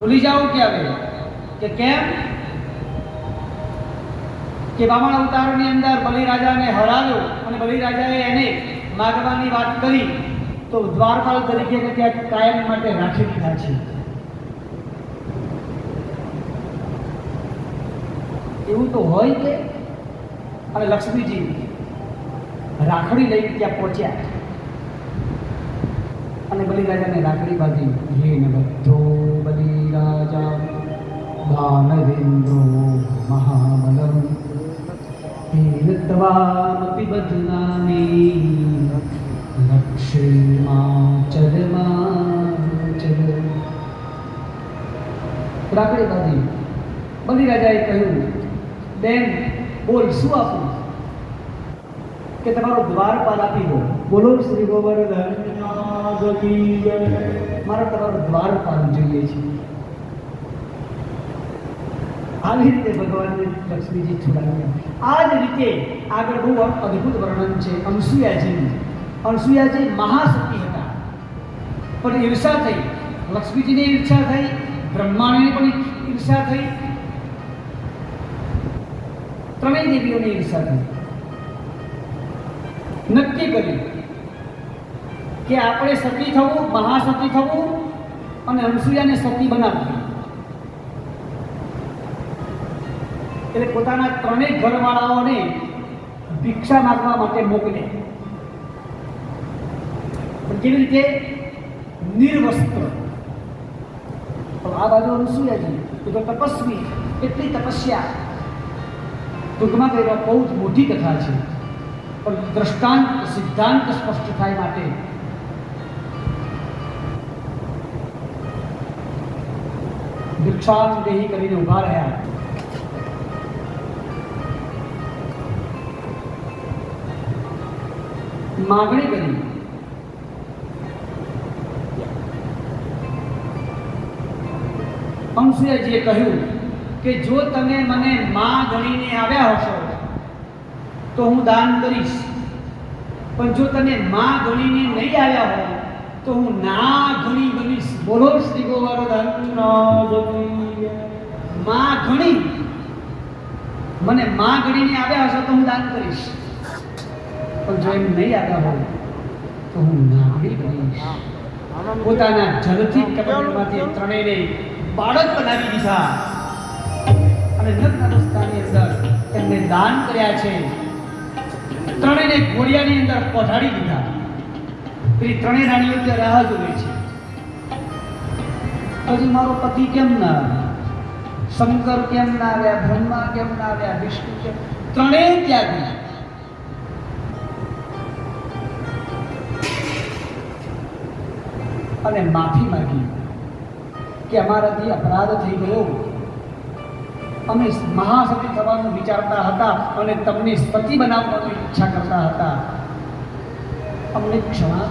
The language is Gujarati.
ભૂલી જાઓ કે હવે? કે કેમ? કે બામણ અવતારની અંદર બલિરાજાને હરાવ્યો અને બલિરાજાએ એને માગવાની વાત કરી, તો દ્વારપાલ તરીકે ત્યાં કાયમ માટે રાખી દીધા છે. એવું તો હોય કે? અને લક્ષ્મીજી રાખડી લઈને ત્યાં પહોંચ્યા. અને બલિરાજાને રાખડી બાંધી હેન બધો બલિરાજા ભાનવેન્દ્રો મહાબલમ હેન ત્વામપી બદનામી લક્ષ્મીમાચરમાચર રાખડી બાંધી બલિરાજાએ કહ્યું બેન બોલ શું આપું કે તમારો દ્વારપાલ આપી દો બોલો શ્રી ગોવર્ધન મારે તમારો દ્વારપાલ જોઈએ છે. આવી રીતે ભગવાનને લક્ષ્મીજી છોડાવ્યા. આ જ રીતે આગળ બહુ અદ્ભુત વર્ણન છે. અનસુયાજી. અનસુયાજી મહાશક્તિ હતા. પણ ઈર્ષા થઈ. લક્ષ્મીજીને ઈર્ષા થઈ. બ્રહ્માને પણ ઈર્ષા થઈ. ત્રણેય દેવીઓની ઈર્ષા થઈ. નક્કી કર્યું કે આપણે સતી થવું, મહાસતી થવું અને અનસુયાને સતી બનાવવી. એટલે પોતાના ત્રણેય ઘરવાળાઓને ભિક્ષા માગવા માટે મોકલે. કેવી રીતે? નિર્વસ્ત્ર. તો આ બાજુ અનસુયાજી એ તો તપસ્વી, એટલી તપસ્યા. ટૂંકમાં કહેવા બહુ જ મોટી કથા છે. પણ દ્રષ્ટાંત, સિદ્ધાંત સ્પષ્ટ થાય માટે. ભિક્ષામ દેહી કરીને ઊભા રહ્યા. માગણી કરી. અંશુએજીએ કહ્યું કે જો તમે મને માં ગણીને આવ્યા હશો તો હું દાન કરીશ. પણ જો તમે માં ગણીને નહીં આવ્યા હો તો હું ના ગણી ગણીશ બોલો શ્રી ગોવર્ધનમાં ગણી? મને માં ગણીને આવ્યા હશો તો હું દાન કરીશ. પણ જો એમ નહીં આવ્યા હોય, તો હું નાગરી બનીશ. પોતાના જલથી કપડમાંથી ત્રણેયને બાળક બનાવી દીધા. અને નગ્ન અવસ્થાની અંદર એમને દાન કર્યા છે. ત્રણેયને ઘોડિયાની અંદર પધારી દીધા. પેલી ત્રણેય રાણીઓ ત્યાં રાહ જોવે છે. હજી મારો પતિ કેમ ના આવ્યો? શંકર કેમ ના આવ્યા? બ્રહ્મા કેમ ના આવ્યા? વિષ્ણુ કેમ? ત્રણેય ત્યાં ગયા. અને માફી માંગી કે અમારાથી અપરાધ થઈ ગયો. અમે મહાસતી થવાનું વિચારતા હતા અને તમને સતી બનાવવાની ઈચ્છા કરતા હતા. અમને ક્ષમા